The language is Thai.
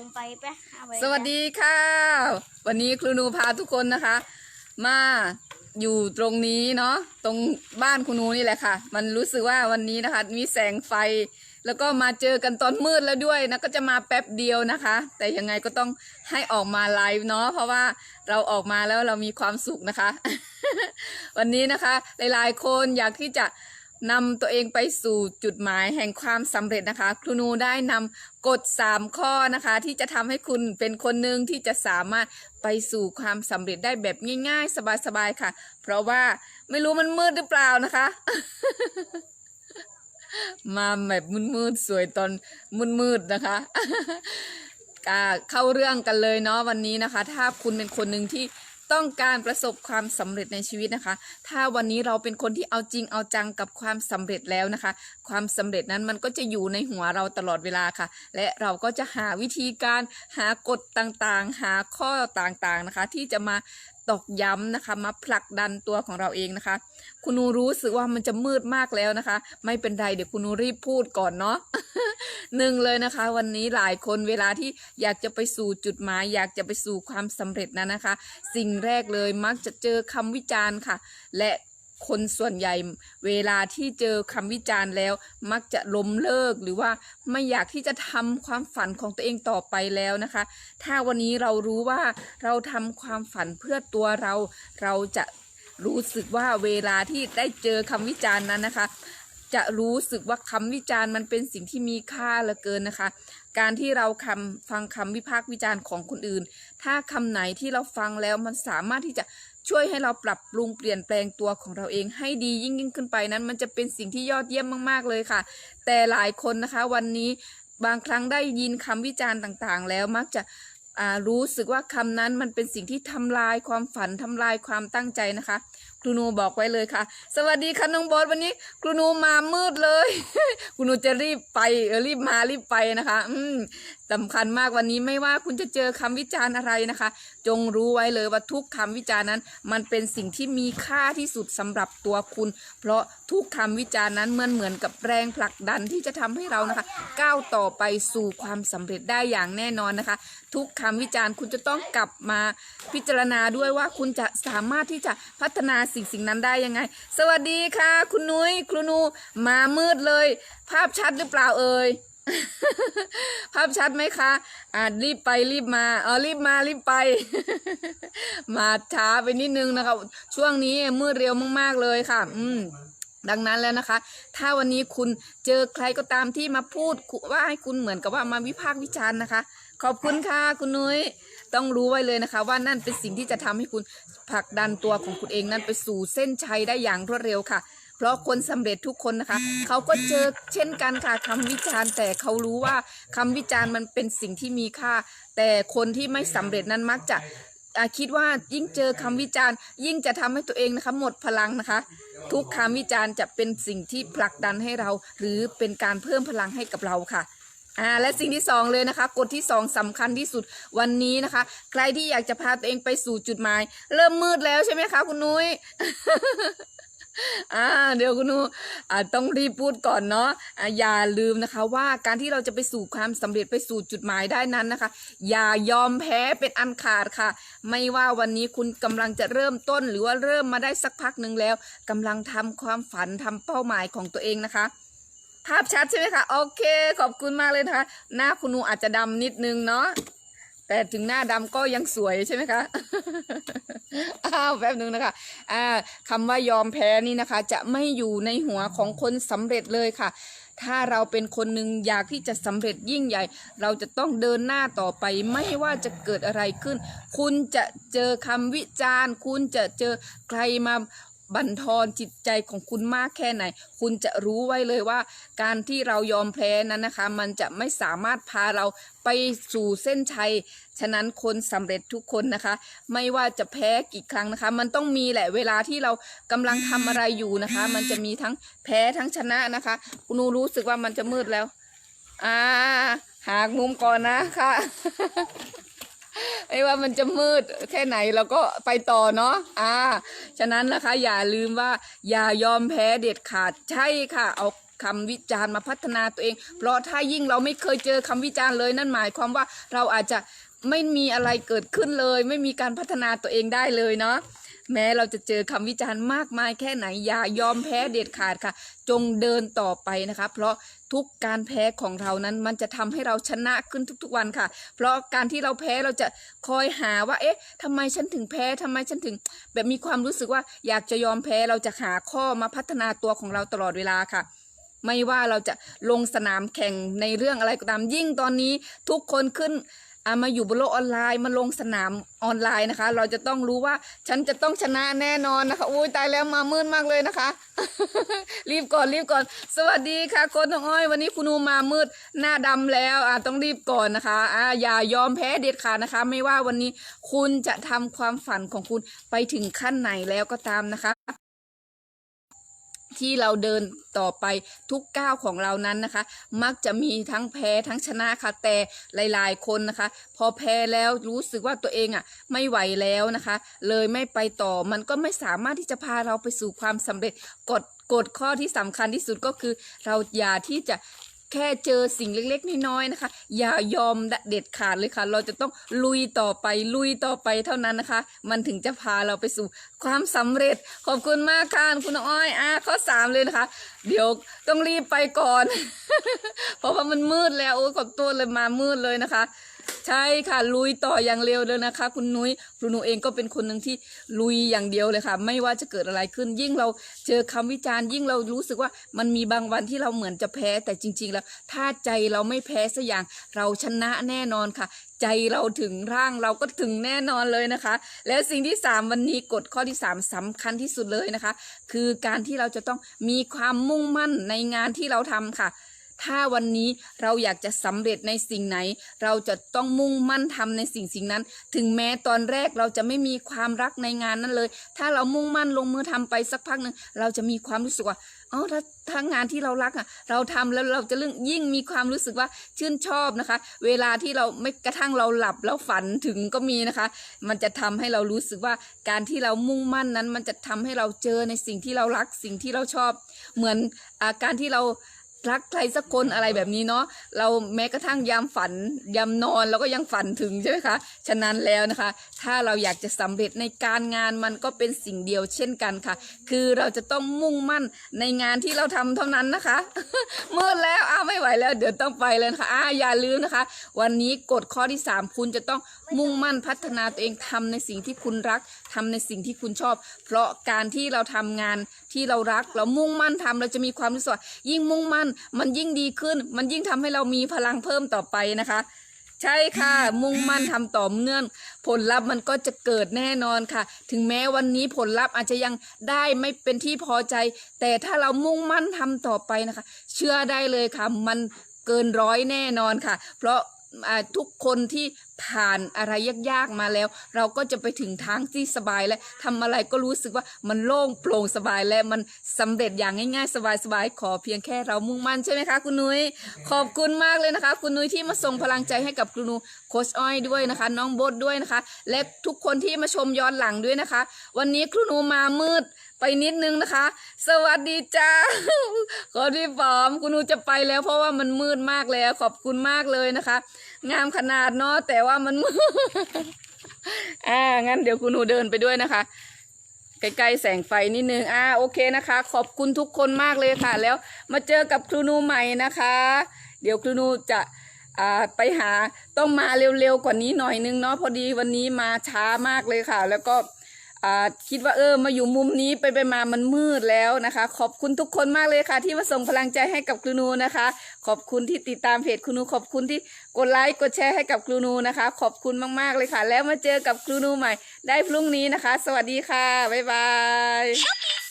งไปไปหาไปสวัสดีค่ะ วันนี้ครูนูพาทุกคนนะคะ มาอยู่ตรงนี้เนาะตรงบ้านครูนูนี่แหละค่ะ มันรู้สึกว่าวันนี้นะคะ มีแสงไฟ แล้วก็มาเจอกันตอนมืดแล้วด้วยนะก็จะมาแป๊บเดียวนะคะ แต่ยังไงก็ต้องให้ออกมาไลฟ์เนาะเพราะว่าเราออกมาแล้วเรามีความสุขนะคะ วันนี้นะคะ หลายๆ คนอยากที่จะ นำตัวเองไปสู่จุดหมายแห่งความสำเร็จนะคะ ครูนูได้นำกฎ 3 ข้อนะคะ ที่จะทำให้คุณเป็นคนหนึ่งที่จะสามารถไปสู่ความสำเร็จได้แบบง่าย ๆ สบายๆค่ะ เพราะว่าไม่รู้มันมืดหรือเปล่านะคะ มาแบบมืดๆสวยตอนมืดๆนะคะก็เข้าเรื่องกันเลยเนาะวันนี้นะคะ ถ้าคุณเป็นคนหนึ่งที่ ต้องการประสบความสำเร็จในชีวิตนะคะ ถ้าวันนี้เราเป็นคนที่เอาจริงเอาจังกับความสำเร็จแล้วนะคะ ความสำเร็จนั้นมันก็จะอยู่ในหัวเราตลอดเวลาค่ะ และเราก็จะหาวิธีการหากฎต่างๆ หาข้อต่างๆนะคะ ที่จะมาตอกย้ำนะคะ มาผลักดันตัวของเราเองนะคะ คุณนูรู้สึกว่ามันจะมืดมากแล้วนะคะ ไม่เป็นไรเดี๋ยวคุณนูรีบพูดก่อนเนาะ หนึ่งเลยนะคะ วันนี้หลายคนเวลาที่อยากจะไปสู่จุดหมาย อยากจะไปสู่ความสำเร็จนั้นนะคะ สิ่งแรกเลยมักจะเจอคำวิจารณ์ค่ะ และคนส่วนใหญ่เวลาที่เจอคำวิจารณ์แล้ว มักจะล้มเลิกหรือว่าไม่อยากที่จะทำความฝันของตัวเองต่อไปแล้วนะคะ ถ้าวันนี้เรารู้ว่าเราทำความฝันเพื่อตัวเรา เราจะรู้สึกว่าเวลาที่ได้เจอคำวิจารณ์นั้นนะคะ จะรู้สึกว่าคำวิจารณ์มันเป็นสิ่งที่มีค่าเหลือเกินนะคะ การที่เราคำฟังคำวิพากษ์วิจารณ์ของคนอื่น ถ้าคำไหนที่เราฟังแล้วมันสามารถที่จะช่วยให้เราปรับปรุงเปลี่ยนแปลงตัวของเราเองให้ดียิ่งยิ่งขึ้นไปนั้น มันจะเป็นสิ่งที่ยอดเยี่ยมมากๆเลยค่ะ แต่หลายคนนะคะวันนี้บางครั้งได้ยินคำวิจารณ์ต่างๆ แล้วมักจะ รู้สึกว่าคำนั้นมันเป็นสิ่งที่ทำลายความฝันทำลายความตั้งใจนะคะ ครูนูบอกไว้เลยค่ะ สวัสดีค่ะน้องบอสวันนี้ ครูนูมามืดเลย ครูนูจะรีบไปเออรีบมารีบไปนะคะ อืม สำคัญมากวันนี้ไม่ว่าคุณจะเจอคำวิจารณ์อะไรนะคะ จงรู้ไว้เลยว่าทุกคำวิจารณ์นั้น มันเป็นสิ่งที่มีค่าที่สุดสำหรับตัวคุณ เพราะทุกคำวิจารณ์นั้นเหมือนเหมือนกับแรงผลักดันที่จะทำให้เรานะคะ ก้าวต่อไปสู่ความสำเร็จได้อย่างแน่นอนนะคะ ทุกคำวิจารณ์คุณจะต้องกลับมาพิจารณาด้วยว่าคุณจะสามารถที่จะพัฒนาสิ่งสิ่งนั้นได้ยังไง สวัสดีค่ะ คุณนุ้ยครูนูมามืดเลย ภาพชัดหรือเปล่าเอ่ย ภาพชัดไหมคะ อ่ารีบไปรีบมาเออรีบมารีบไป มาช้าไปนิดนึงนะคะ ช่วงนี้มืดเร็วมากๆเลยค่ะ อืมดังนั้นแล้วนะคะ ถ้าวันนี้คุณเจอใครก็ตามที่มาพูดว่าให้คุณเหมือนกับว่ามาวิพากษ์วิจารณ์นะคะ ขอบคุณค่ะคุณนุ้ยต้องรู้ไว้เลยนะคะ ว่านั่นเป็นสิ่งที่จะทำให้คุณผลักดันตัวของคุณเองนั้นไปสู่เส้นชัยได้อย่างรวดเร็วค่ะ เพราะคนสำเร็จทุกคนนะคะ เขาก็เจอเช่นกันค่ะคำวิจารณ์ แต่เขารู้ว่าคำวิจารณ์มันเป็นสิ่งที่มีค่า แต่คนที่ไม่สำเร็จนั้นมักจะคิดว่ายิ่งเจอคำวิจารณ์ ยิ่งจะทำให้ตัวเองนะคะหมดพลังนะคะ ทุกคำวิจารณ์จะเป็นสิ่งที่ผลักดันให้เรา หรือเป็นการเพิ่มพลังให้กับเราค่ะอ่าและสิ่งที่สองเลยนะคะกฎที่สองสำคัญที่สุดวันนี้นะคะ ใครที่อยากจะพาตัวเองไปสู่จุดหมาย เริ่มมืดแล้วใช่ไหมคะคุณนุ้ย อ่าเดี๋ยวคุณนุอ่าต้องรีบพูดก่อนเนาะอ่าอย่าลืมนะคะ ว่าการที่เราจะไปสู่ความสำเร็จไปสู่จุดหมายได้นั้นนะคะ อย่ายอมแพ้เป็นอันขาดค่ะ ไม่ว่าวันนี้คุณกำลังจะเริ่มต้น หรือว่าเริ่มมาได้สักพักหนึ่งแล้วกำลังทำความฝันทำเป้าหมายของตัวเองนะคะภาพชัดใช่ไหมคะ โอเค ขอบคุณมากเลยนะคะ หน้าคุณนูอาจจะดำนิดนึงเนาะ แต่ถึงหน้าดำก็ยังสวยใช่ไหมคะอ้าวแป๊บนึงนะคะอ่าคำว่ายอมแพ้นี่นะคะ จะไม่อยู่ในหัวของคนสำเร็จเลยค่ะ ถ้าเราเป็นคนหนึ่งอยากที่จะสำเร็จยิ่งใหญ่ เราจะต้องเดินหน้าต่อไป ไม่ว่าจะเกิดอะไรขึ้น คุณจะเจอคำวิจารณ์ คุณจะเจอใครมา บั่นทอนจิตใจของคุณมากแค่ไหน คุณจะรู้ไว้เลยว่า การที่เรายอมแพ้นั้นนะคะ มันจะไม่สามารถพาเราไปสู่เส้นชัย ฉะนั้นคนสำเร็จทุกคนนะคะ ไม่ว่าจะแพ้กี่ครั้งนะคะ มันต้องมีแหละเวลาที่เรากำลังทำอะไรอยู่นะคะ มันจะมีทั้งแพ้ทั้งชนะนะคะคุณนูรู้สึกว่ามันจะมืดแล้ว อ่า หากมุมก่อนนะคะ ไม่ว่ามันจะมืดแค่ไหนเราก็ไปต่อเนาะอ่า ฉะนั้นนะคะอย่าลืมว่าอย่ายอมแพ้เด็ดขาดใช่ค่ะเอาคำวิจารณ์มาพัฒนาตัวเอง เพราะถ้ายิ่งเราไม่เคยเจอคำวิจารณ์เลยนั่นหมายความว่าเราอาจจะไม่มีอะไรเกิดขึ้นเลย ไม่มีการพัฒนาตัวเองได้เลยเนาะแม้เราจะเจอคำวิจารณ์มากมายแค่ไหนอย่ายอมแพ้เด็ดขาดค่ะ จงเดินต่อไปนะคะ เพราะ ทุกการแพ้ของเรานั้น มันจะทำให้เราชนะขึ้นทุก ๆวันค่ะ เพราะการที่เราแพ้เราจะคอยหาว่า เอ๊ะทำไมฉันถึงแพ้ทำไมฉันถึง แบบมีความรู้สึกว่าอยากจะยอมแพ้เราจะหาข้อมาพัฒนาตัวของเราตลอดเวลาค่ะไม่ว่าเราจะลงสนามแข่งในเรื่องอะไรก็ตามยิ่งตอนนี้ทุกคนขึ้น อะมาอยู่บนโลกออนไลน์มาลงสนามออนไลน์นะคะ เราจะต้องรู้ว่าฉันจะต้องชนะแน่นอนนะคะอุ้ยตายแล้วมามืดมากเลยนะคะ รีบก่อนรีบก่อน สวัสดีค่ะโค้ชน้องอ้อย วันนี้คุณนูมามืดหน้าดำแล้วอะต้องรีบก่อนนะคะอะอย่ายอมแพ้เด็ดขาดนะคะ ไม่ว่าวันนี้คุณจะทำความฝันของคุณไปถึงขั้นไหนแล้วก็ตามนะคะ ที่เราเดินต่อไปทุกก้าวของเรานั้นนะคะ มักจะมีทั้งแพ้ทั้งชนะค่ะแต่หลาย ๆ คนนะคะ พอแพ้แล้วรู้สึกว่าตัวเองอะไม่ไหวแล้วนะคะ เลยไม่ไปต่อมันก็ไม่สามารถที่จะพาเราไปสู่ความสำเร็จกฎกฎข้อที่สำคัญที่สุดก็คือ เราอย่าที่จะ แค่เจอสิ่งเล็กๆน้อยๆนะคะ อย่ายอมเด็ดขาดเลยค่ะ เราจะต้องลุยต่อไปลุยต่อไปเท่านั้นนะคะ มันถึงจะพาเราไปสู่ความสำเร็จ ขอบคุณมากค่ะคุณอ้อยอะข้อสามเลยนะคะ เดี๋ยวต้องรีบไปก่อน เพราะว่ามันมืดแล้วโอ้ขอบตัวเลยมามืดเลยนะคะ ใช่ค่ะ ลุยต่ออย่างเร็วเลยนะคะ คุณนุ้ยครูหนูเองก็เป็นคนหนึ่งที่ลุยอย่างเดียวเลยค่ะ ไม่ว่าจะเกิดอะไรขึ้น ยิ่งเราเจอคำวิจารณ์ ยิ่งเรารู้สึกว่ามันมีบางวันที่เราเหมือนจะแพ้แต่จริง ๆ แล้ว ถ้าใจเราไม่แพ้สักอย่างเราชนะแน่นอนค่ะ ใจเราถึงร่างเราก็ถึงแน่นอนเลยนะคะ แล้วสิ่งที่สามวันนี้กฎข้อที่สามสำคัญที่สุดเลยนะคะ คือการที่เราจะต้องมีความมุ่งมั่นในงานที่เราทำค่ะ ถ้าวันนี้เราอยากจะสำเร็จในสิ่งไหน เราจะต้องมุ่งมั่นทำในสิ่งสิ่งนั้น ถึงแม้ตอนแรกเราจะไม่มีความรักในงานนั้นเลย ถ้าเรามุ่งมั่นลงมือทำไปสักพักหนึ่งเราจะมีความรู้สึกว่าอ๋อถ้าถ้างานที่เรารักอะ เราทำแล้วเราจะเรื่องยิ่งมีความรู้สึกว่าชื่นชอบนะคะ เวลาที่เราไม่กระทั่งเราหลับแล้วฝันถึงก็มีนะคะ มันจะทำให้เรารู้สึกว่าการที่เรามุ่งมั่นนั้น มันจะทำให้เราเจอในสิ่งที่เรารักสิ่งที่เราชอบ เหมือนอาการที่เรา รักใครสักคนอะไรแบบนี้เนาะเราแม้กระทั่งยามฝันยามนอนเราก็ยังฝันถึงใช่ไหมคะฉะนั้นแล้วนะคะ ถ้าเราอยากจะสำเร็จในการงานมันก็เป็นสิ่งเดียวเช่นกันค่ะ คือเราจะต้องมุ่งมั่นในงานที่เราทำเท่านั้นนะคะมืดแล้วอ้าวไม่ไหวแล้วเดี๋ยวต้องไปเลยนะคะอ้าอย่าลืมนะคะ วันนี้กฎข้อที่ 3 คุณจะต้อง มุ่งมั่นพัฒนาตัวเองทำในสิ่งที่คุณรักทำในสิ่งที่คุณชอบ เพราะการที่เราทำงานที่เรารัก เรามุ่งมั่นทำเราจะมีความรู้สึกยิ่งมุ่งมั่น มันยิ่งดีขึ้น มันยิ่งทำให้เรามีพลังเพิ่มต่อไปนะคะ ใช่ค่ะ มุ่งมั่นทำต่อเนื่อง ผลลัพธ์มันก็จะเกิดแน่นอนค่ะ ถึงแม้วันนี้ผลลัพธ์อาจจะยังได้ไม่เป็นที่พอใจ แต่ถ้าเรามุ่งมั่นทำต่อไปนะคะ เชื่อได้เลยค่ะ มันเกินร้อยแน่นอนค่ะ เพราะ ทุกคนที่ผ่านอะไรยากๆมาแล้ว เราก็จะไปถึงทางที่สบายและทำอะไรก็รู้สึกว่ามันโล่งโปร่งสบายและมันสำเร็จอย่างง่ายๆ สบายๆขอเพียงแค่เรามุ่งมั่นใช่ไหมคะคุณนุ้ยขอบคุณมากเลยนะคะ คุณนุ้ยที่มาส่งพลังใจให้กับครูนูโคชอ้อยด้วยนะคะ น้องโบดด้วยนะคะ และทุกคนที่มาชมย้อนหลังด้วยนะคะ วันนี้ครูนูมามืด ไปนิดนึงนะคะ สวัสดีจ้าขอพี่ปอม คุณนูจะไปแล้วเพราะว่ามันมืดมากแล้ว ขอบคุณมากเลยนะคะ งามขนาดเนาะแต่ว่ามันมืดอ่างั้นเดี๋ยวคุณนูเดินไปด้วยนะคะใกล้ๆแสงไฟนิดนึง อ่า โอเคนะคะ ขอบคุณทุกคนมากเลยค่ะ แล้วมาเจอกับครูนูใหม่นะคะ เดี๋ยวครูนูจะอ่าไปหาต้องมาเร็วๆกว่านี้หน่อยนึงเนาะ พอดีวันนี้มาช้ามากเลยค่ะ แล้วก็ คิดว่าเออมาอยู่มุมนี้ไปไปมามันมืดแล้วนะคะ ขอบคุณทุกคนมากเลยค่ะ ที่มาส่งพลังใจให้กับครูนูนะคะ ขอบคุณที่ติดตามเพจครูนู ขอบคุณที่กดไลค์กดแชร์ให้กับครูนูนะคะ ขอบคุณมากๆเลยค่ะ แล้วมาเจอกับครูนูใหม่ ได้พรุ่งนี้นะคะ สวัสดีค่ะบ๊ายบาย